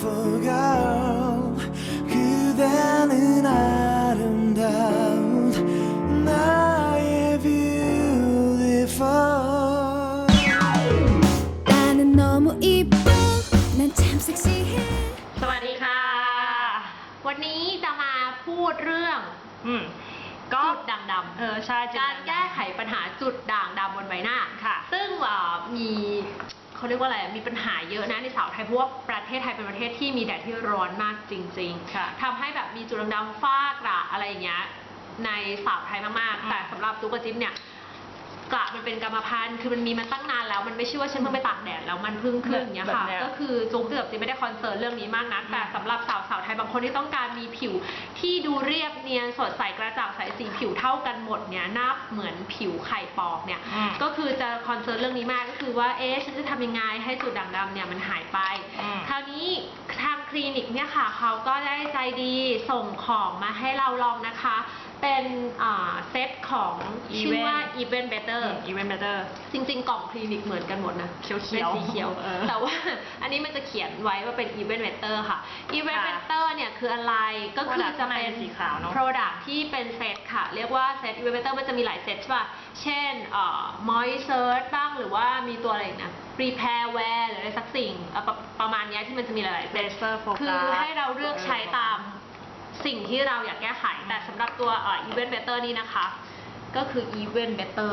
beautiful girl 그대는 아름다운 나의 beautiful 나는 너무 이뻐 난 참 섹시해 สวัสดีค่ะ วันนี้จะมาพูดเรื่อง อืมก็ จุดด่างดำ เออใช่จุด การ ด่างดำ แก้ไขปัญหาจุดด่างดำบนใบหน้า ค่ะ ซึ่งเอ่อมี เขาเรียกว่าอะไรมีปัญหาเยอะนะในสาวไทยเพราะว่าประเทศไทยเป็นประเทศที่มีแดดที่ร้อนมากจริงค่ะ ๆทำให้แบบมีจุดด่างดำฝ้ากระอะไรอย่างเงี้ยในสาวไทยมากอืมๆแต่สำหรับตุ๊กตาจิ๊บเนี่ย กระมันเป็นกรรมพันธุ์คือมันมีมาตั้งนานแล้ว มันไม่ใช่ว่าฉันเพิ่งไปตากแดดแล้วมันเพิ่งขึ้นอย่างเงี้ยค่ะ แบบเนี้ยก็คือจุงเกือบจะไม่ได้คอนเซิร์นเรื่องนี้มากนัก แต่สำหรับสาวสาวๆไทยบางคนที่ต้องการมีผิวที่ดูเรียบเนียนสดใสกระจ่างใสสีผิวเท่ากันหมดเนี่ยหน้าเหมือนผิวไข่ปอกเนี่ย อืม ก็คือจะคอนเซิร์นเรื่องนี้มากก็คือว่า เอ๊ะ ฉันจะทำยังไงให้จุดด่างดำเนี่ยมันหายไป อืม คราวนี้ทางคลินิกเนี่ยค่ะเขาก็ได้ใจดีส่งของมาให้เราลองนะคะ เป็นอ่าเซตของชื่อว่า Even Better อีเวนต์เบเตอร์ จริงๆ กล่องคลินิกเหมือนกันหมดนะเขียวๆเป็นสีเขียว เออแต่ว่า อันนี้มันจะเขียนไว้ว่าเป็น Event Vetter ค่ะ Event ค่ะ Vetter เนี่ยคืออะไรก็คือ Product จะเป็นข้างในสีขาวเนอะ Product ที่เป็นเซตค่ะ เรียกว่าเซต Event Vetter มันจะมีหลายเซตใช่ป่ะ เช่นเอ่อ Moisture บ้างหรือว่ามีตัวอะไรอีกนะ Repair Wear หรืออะไรสักสิ่งเอ่อประประมาณเนี้ยที่มันจะมีหลายๆเซเลตเซอร์โฟกัสคือให้เราเลือกใช้ตาม สิ่งที่เราอยากแก้ไข แต่สำหรับตัวเอ่อ Event Better นี่นะคะ ก็คือ Event Better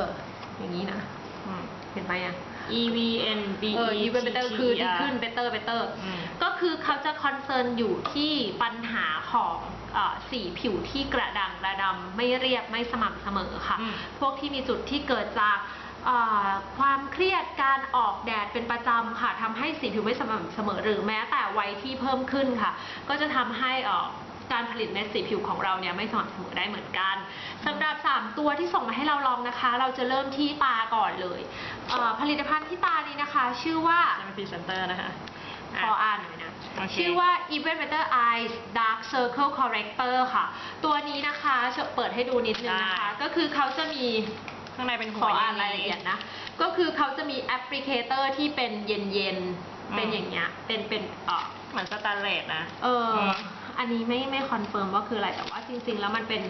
อย่างนี้นะอืมเห็นไหมอะ E V N B เออ E Event Better คือดีขึ้น T T E R Better Better อืมก็คือเขาจะคอนเซิร์นอยู่ที่ปัญหาของเออสีผิวที่กระด่างกระดำไม่เรียบไม่สม่ำเสมอค่ะ อืม พวกที่มีจุดที่เกิดจากเอ่อความเครียดการออกแดดเป็นประจำค่ะทำให้สีผิวไม่สม่ำเสมอหรือแม้แต่วัยที่เพิ่มขึ้นค่ะ ก็จะทำให้เอ่อ การผลิตเม็ดสีผิวของเราเนี่ยไม่สม่ำเสมอได้เหมือนกันสำหรับ 3 ตัวที่ส่งมาให้เราลองนะคะ เราจะเริ่มที่ตาก่อนเลยเอ่อผลิตภัณฑ์ที่ตานี้นะคะ ชื่อว่าจะเป็นพรีเซนเตอร์นะคะขออ่านหน่อยนะโอเคชื่อว่า Even Better Eyes Dark Circle Corrector ค่ะ ตัวนี้นะคะเปิดให้ดูนิดนึงนะคะได้ก็คือเขาจะมีข้างในเป็นขหัวออ่านรายละเอียดนะ ก็คือเขาจะมีแอปพลิเคเตอร์ที่เป็นเย็นๆ เป็นอย่างเงี้ย เป็นเป็นเออเหมือนสแตนเลสนะ เออ อมอันนี้ไม่ไม่คอนเฟิร์มว่าคืออะไรแต่ว่าจริง ๆ แล้วมันเป็น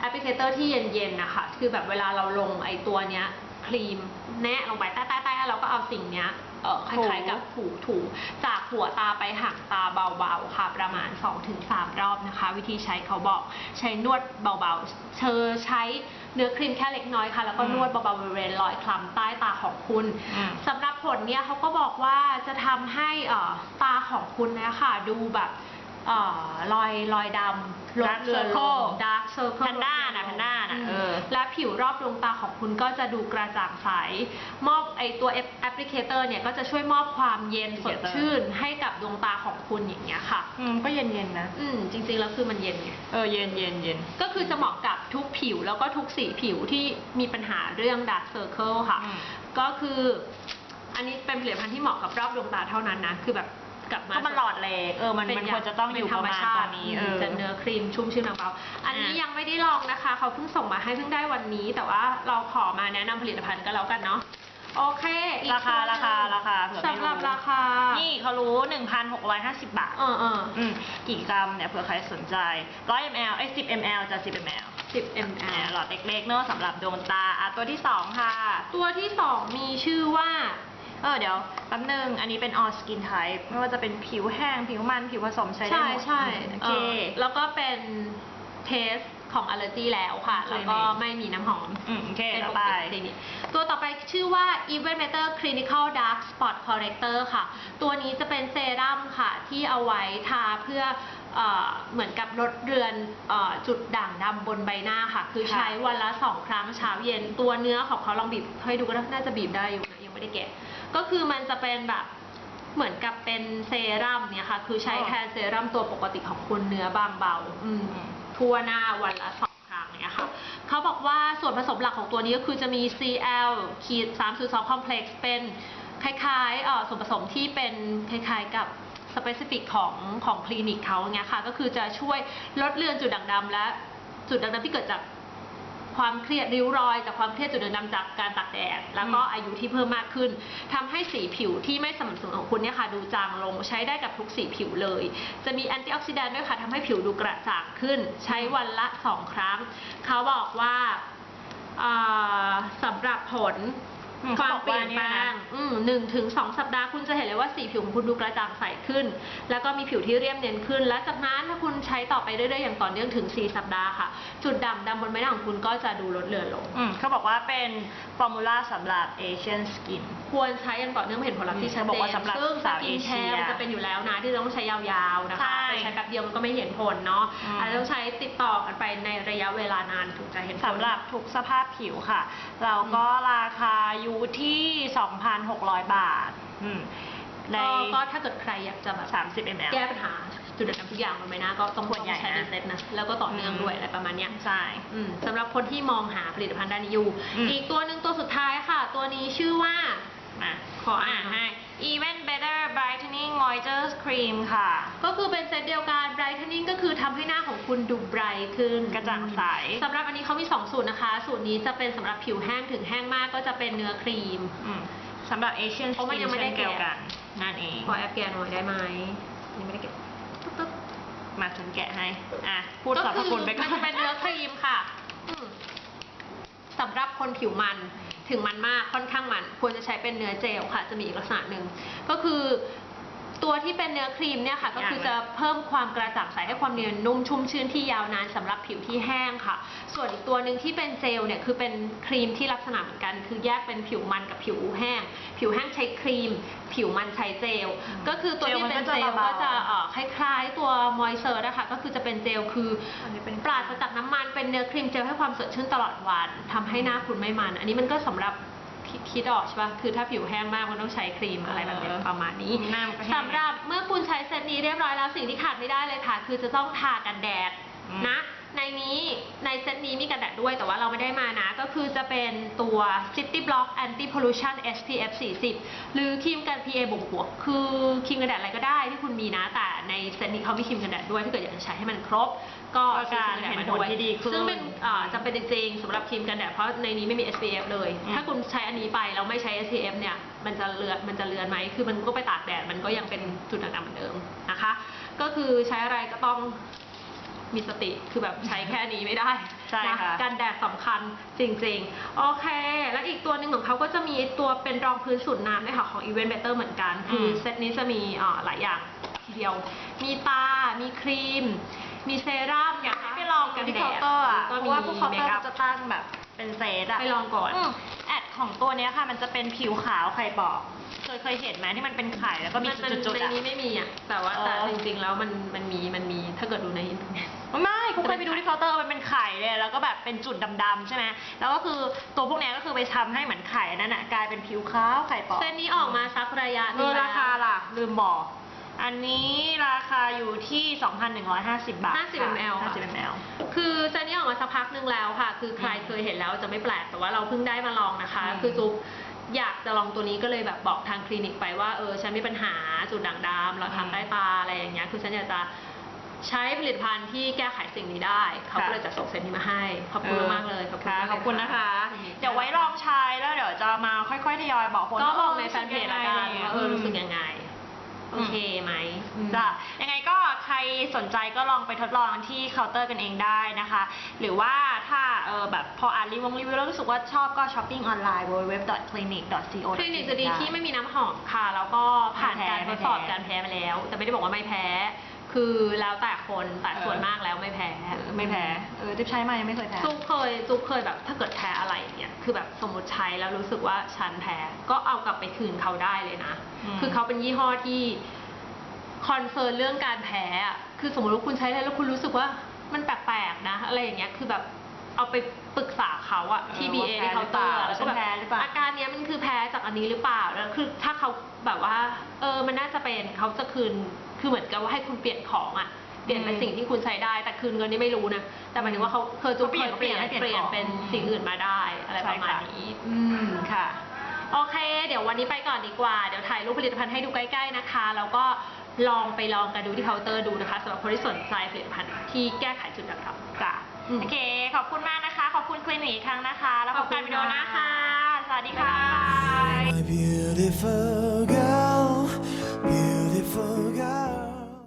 แอปพลิเคเตอร์ที่เย็นๆนะคะคือแบบเวลาเราลงไอตัวเนี้ยครีมแนะลงไปใต้ๆๆแล้วเราก็เอาสิ่งเนี้ยเออคล้ายๆกับถูถูจากหัวตาไปหางตาเบาๆค่ะ ประมาณ 2-3 รอบนะคะ วิธีใช้เขาบอกใช้นวดเบาๆ เธอใช้เนื้อครีมแค่เล็กน้อยค่ะ แล้วก็อืมนวดเบาๆบริเวณรอยคล้ำใต้ตาของคุณอืมสำหรับผลเนี่ยเขาก็บอกว่าจะทำให้เอ่อตาของคุณเนี่ยค่ะดูแบบ เอ่อรอยรอยดำลด Dark เลือนลง circle dark circle แพนด้าน่ะแพนด้าน่ะอืมเออ และผิวรอบดวงตาของคุณก็จะดูกระจ่างใส มอบไอตัวแอปพลิเคเตอร์เนี่ยก็จะช่วยมอบความเย็นสดชื่นให้กับดวงตาของคุณอย่างเงี้ยค่ะ อืมก็เย็นเย็นๆนะ อืมจริงๆแล้วคือมันเย็นไง เออเย็นเย็นเย็น ก็คือจะเหมาะกับทุกผิวแล้วก็ทุกสีผิวที่มีปัญหาเรื่อง dark circle ค่ะ อืม ก็คือ อันนี้เป็นผลิตภัณฑ์ที่เหมาะกับรอบดวงตาเท่านั้นนะ คือแบบ กลับมา ก็มันหลอดเล็กเออมันเป็มันย่ควรจะต้องอยู่เป็ประมาณธชตอนนี้เออจะเนื้อครีมชุ่มชื่นเบาๆอันนี้อะยังไม่ได้ลองนะคะเขาเพิ่งส่งมาให้เพิ่งได้วันนี้ แต่ว่าเราขอมาแนะนำผลิตภัณฑ์กันแล้วกันเนาะโอเคอีกราคาตัวหนึ่งราคาราคาเผื่อไม่สำหรับรู้ราคา นี่เขารู้ 1,650 บาท เออเอออืมกี่กรัมเนี่ยเผื่อใครสนใจ 100 ml เอ้ย10 ml จะ 10 ml สิบอ่า ml หลอดเล็กๆเนอะสำหรับดวงตาอะตัวที่ 2 ค่ะ ตัวที่สองมีชื่อว่า เออเดี๋ยวแป๊บนึง อันนี้เป็น all skin type ไม่ว่าจะเป็นผิวแห้ง ผิวมัน ผิวผสมใช้ได้ใช่หมดใช่โอเอเค อแล้วก็เป็นเทสของ allergy แล้วค่ะ โอเค แล้วก็ไม่มีน้ำหอมอืมโอเคเป็นต่ปอกไปติคลินิกตัวต่อไปชื่อว่า Even Better Clinical Dark Spot Corrector ค่ะ ตัวนี้จะเป็นเซรั่มค่ะ ที่เอาไว้ทาเพื่อเอ่อเหมือนกับลดเรือนเอ่อจุดด่างดำบนใบหน้าค่ะ คือค่ะ ใช้วันละสองครั้งเช้าเย็น ตัวเนื้อของเขาลองบีบให้ดูก็ได้น่าจะบีบได้อยู่นะยังไม่ได้แกะ ก็คือมันจะเป็นแบบเหมือนกับเป็นเซรั่มเนี่ยค่ะ คือใช้แทนเซรั่มตัวปกติของคุณเนื้อบางเบาอืมทั่วหน้าวันละสองครั้งเนี่ยค่ะเขาบอกว่าส่วนผสมหลักของตัวนี้ก็คือจะมี CL ขีด302 complex เป็นคล้ายๆเอ่อส่วนผสมที่เป็นคล้ายๆกับ specific ของของคลินิกเขาเนี่ยค่ะ ก็คือจะช่วยลดเลือนจุดด่างดำและจุดด่างดำที่เกิดจากผ ความเครียดริ้วรอย จากความเครียดจุดด่างดำจากการตากแดดแล้วก็อายุที่เพิ่มมากขึ้นทำให้สีผิวที่ไม่สม่ำเสมอของคุณเนี่ยค่ะดูจางลงใช้ได้กับทุกสีผิวเลย จะมีแอนตี้ออกซิแดนต์ด้วยค่ะทำให้ผิวดูกระจ่างขึ้น ใช้วันละ 2 ครั้ง เขาบอกว่าอ่าสำหรับผลอืม ความเขาบอกเปลี่ว่ายนเนี่แปยลนะงอืมหนึ่งถึงสองสัปดาห์คุณจะเห็นเลยว่าสีผิวของคุณดูกระจ่างใสขึ้น แล้วก็มีผิวที่เรียบเนียนขึ้น และจากนั้นถ้าคุณใช้ต่อไปเรื่อยๆอย่างต่อเนื่องถึง 4 สัปดาห์ค่ะ จุดด่างดำบนใบหน้าของคุณก็จะดูลดเลือนลง อืมเขาบอกว่าเป็นฟอร์มูล่าสำหรับ Asian Skin ควรใช้อย่างต่อเนื่องเพื่อเห็นผลลัพธ์ที่ชัดเขาบเจอกว่านสำหรับซึ่งสสาวกินแคเอเชียร์มันจะเป็นอยู่แล้วนะที่ต้องใช้ยาวๆนะใช่คะไปใช้แป๊บเดียวมันก็ไม่เห็นผลเนาะอืมอาจจะต้องใช้ติดต่อกันไปในระยะเวลานานถึงจะเห็นผลสำหรับทุกสภาพผิวค่ะ เราก็ราคาอยู่ที่ 2,600 บาทอืมใน ก็ก็ถ้าเกิดใครอยากจะแบบ30 ml แก้ปัญหาจุดด่างดำทุกอย่างบนใบหน้าก็ต้องส่วนใหญ่ใช้นะเป็นเซตนะ แล้วก็ต่อเนื่องด้วยอะไรประมาณเนี้ย ใช่ อืมสำหรับคนที่มองหาผลิตภัณฑ์ด้านนี้อยู่ อืม อีกตัวหนึ่งตัวสุดท้ายค่ะ ตัวนี้ชื่อว่า มาขออ่านให้ Even Better Brightening Moisture Cream ค่ะ ก็คือเป็นเซตเดียวกัน brightening ก็คือทำให้หน้าของคุณดูไบรท์ขึ้นกระจ่างใสสำหรับอันนี้เขามี 2 สูตรนะคะ สูตรนี้จะเป็นสำหรับผิวแห้งถึงแห้งมากก็จะเป็นเนื้อครีมอืมสำหรับ Asian เพราะมัน Skin ยังไม่ได้เช่นเดียวแกะกันนั่นเอง ขอแอปแกนหน่อยได้ไหมยังไม่ได้เก็บตึ๊บตึ๊บมาฉันแกะให้ อะ พูดสรรพคุณไปก่อนมันจะเป็นเนื้อครีมค่ะอืมสำหรับคนผิวมันถึงมันมากค่อนข้างมัน ควรจะใช้เป็นเนื้อเจลค่ะ จะมีอีกลักษณะหนึ่งก็คือ ตัวที่เป็นเนื้อครีมเนี่ยค่ะ ก็คือจะเพิ่มความกระจ่างใสให้ความเนียนนุ่มชุ่มชื้นที่ยาวนานสำหรับผิวที่แห้งค่ะ ส่วนอีกตัวหนึ่งที่เป็นเจลเนี่ยคือเป็นครีมที่ลักษณะเหมือนกัน คือแยกเป็นผิวมันกับผิวแห้ง ผิวแห้งใช้ครีม ผิวมันใช้เจล ก็คือตัวที่เป็นเจลก็จะเอ่อคล้ายๆตัวมอยเซอร์นะคะก็คือจะเป็นเจลคืออันนี้เป็นปราศจากน้ำมันเป็นเนื้อครีมเจลให้ความสดชื่นตลอดวันทำให้หน้าคุณไม่มัน อันนี้มันก็สำหรับ คิดคิดออกใช่ปะคือถ้าผิวแห้งมากมันต้องใช้ครีมอะไรแบบเนี้ยเออประมาณนี้หน้ามันก็แห้ง สำหรับเมื่อคุณใช้เซตนี้เรียบร้อยแล้วสิ่งที่ขาดไม่ได้เลยค่ะ คือจะต้องทากันแดดอืม นะ ในนี้ในเซตนี้มีกันแดดด้วยแต่ว่าเราไม่ได้มานะ ก็คือจะเป็นตัว City Block Anti Pollution SPF 40 หรือครีมกัน PA บวกบวกๆคือครีมกันแดดอะไรก็ได้ที่คุณมีนะ แต่ในเซตนี้เขามีครีมกันแดดด้วยถ้าเกิดอยากจะใช้ให้มันครบ ก็ก็การเห็นผลที่ดีขึ้นซึ่งเป็นอ่าจำเป็นจริงๆสำหรับครีมกันแดดเพราะในนี้ไม่มี SPF เลยอืมถ้าคุณใช้อันนี้ไปแล้วไม่ใช้ SPF เนี่ยมันจะเลือนมันจะเลือนไหมคือมันก็ไปตากแดดมันก็ยังเป็นจุดด่างดำเหมือนเดิมนะคะ ก็คือใช้อะไรก็ต้องมีสติคือแบบใช้แค่นี้ไม่ได้ใช่นะค่ะกันแดดสำคัญจริงๆ โอเค แล้วอีกตัวหนึ่งของเขาก็จะมีตัวเป็นรองพื้นสูตรน้ำด้วยค่ะของ Event Better เหมือนกัน คือเซตนี้จะมีอ่าหลายอย่างทีเดียว มีตา มีครีม มีเซรั่มอยากให้นะคะไปลองกันที่เคาน์เตอร์อะก็เพมีราะว่าพวกเคาน์เมเตอร์คอัเขาพจะตั้งแบบเป็นเซตอะไปลองก่อนมแอดของตัวเนี้ยค่ะ มันจะเป็นผิวขาวไข่ปอกเคยเคยเห็นไหมที่มันเป็นไข่แล้วก็มีมันจุดๆในๆอะนี้ไม่มีอะแต่ว่าแต่เออจริงๆแล้วมันมันมีมันมีถ้าเกิดดูในอินเทอร์เน็ตไม่คุณเคยไปดูที่เคาน์เตอร์มันเป็นไข่เลยแล้วก็แบบเป็นจุดดำๆใช่ไหมแล้วก็คือตัวพวกเนี้ยก็คือไปทำให้เหมือนไข่นั่นน่ะกลายเป็นผิวขาวไข่ปอกเซตนี้ออกมาสักระยะหเอนึงอแล้วราคาล่ะ ลืมบอก อันนี้ราคาอยู่ที่ 2,150 บาท50 ml ค่ะ 50 ml คือเซตนี้ออกมาสักพักหนึ่งแล้วค่ะ คือใครอืมเคยเห็นแล้วจะไม่แปลก แต่ว่าเราเพิ่งได้มาลองนะคะอืมคือจุ๊บอยากจะลองตัวนี้ก็เลยแบบบอกทางคลินิกไปว่าเออฉันมีปัญหาจุดด่างดำเราอืมทำใต้ตาอะไรอย่างเงี้ย คือฉันอยากจะใช้ผลิตภัณฑ์ที่แก้ไขสิ่งนี้ได้ เขาก็ค่ะเลยจะส่งเซตนี้มาให้ ขอบคุณมากๆเลยขอบคุณค่ะมากเลยขอบคุณนะคะขอบณเดี๋ยวไว้ลองใช้แล้วเดี๋ยวจะมาค่อยๆทยอยบอกผลก็ว่าบอกเในแฟนเพจละกันว่าเออรู้สึกยังไง โอเคไหมอืมจ้ะยังไงก็ใครสนใจก็ลองไปทดลองที่เคาน์เตอร์กันเองได้นะคะ หรือว่าถ้าเออแบบพออ่านรีวิวรีวิวแล้วรู้สึกว่าชอบก็ช้อปปิ้งออนไลน์ www.clinic.co คลินิกจะดีที่ไม่มีน้ำหอมค่ะ แล้วก็ผ่านการทไม่ดแพ้สอบการแพ้มาแล้ว แต่ไม่ได้บอกว่าไม่แพ้ คือแล้วแต่คนแต่เออส่วนมากแล้วไม่แพ้ไม่แพ้เออทิปใช้มายังไม่เคยแพ้จุ๊บเคยจุ๊บเคยแบบถ้าเกิดแพ้อะไรเนี่ยคือแบบสมมติใช้แล้วรู้สึกว่าฉันแพ้ก็เอากลับไปคืนเขาได้เลยนะอืมคือเขาเป็นยี่ห้อที่คอนเซิร์นเรื่องการแพ้อะคือสมมติว่าคุณใช้แล้วแล้วคุณรู้สึกว่ามันแปลกๆนะ อะไรอย่างเงี้ยคือแบบ เอาไปปรึกษาเขาอะที่ เออ BA ว่าแพ้ที่เคาน์เตอร์หรือเปล่าแล้วก็แบบฉันแพ้หรือเปล่า อาการเนี้ยมันคือแพ้จากอันนี้หรือเปล่าแล้วคือถ้าเขาแบบว่า เออมันน่าจะเป็นเขาจะคืนคือเหมือนกับว่าให้คุณเปลี่ยนของอะเปลี่ยนเป็นสิ่งที่คุณใช้ได้แต่คืนเงินนี่ไม่รู้นะแต่หมายถึงว่าเขาเคยจุ๊บเขาเปลี่ยนคเปลี่ยนเขาเปลี่ยนเปลี่ยนของ เป็นสิ่งอื่นมาได้อะไรประมาณใช่ค่ะนี้ อืมค่ะ โอเค เดี๋ยววันนี้ไปก่อนดีกว่า เดี๋ยวถ่ายรูปผลิตภัณฑ์ให้ดูใกล้ๆนะคะ แล้วก็ลองไปลองกันดูที่เคาน์เตอร์ดูนะคะสำหรับคนที่สนใจผลิตภัณฑ์ที่แก้ไขจุดด่างดำจ้ะอืม โอเค ขอบคุณมากนะคะ ขอบคุณคลินิกอีกครั้งนะคะ แล้วพบกันวิดีโอหน้าค่ะ สวัสดีค่ะ My beautiful girl, beautiful girl.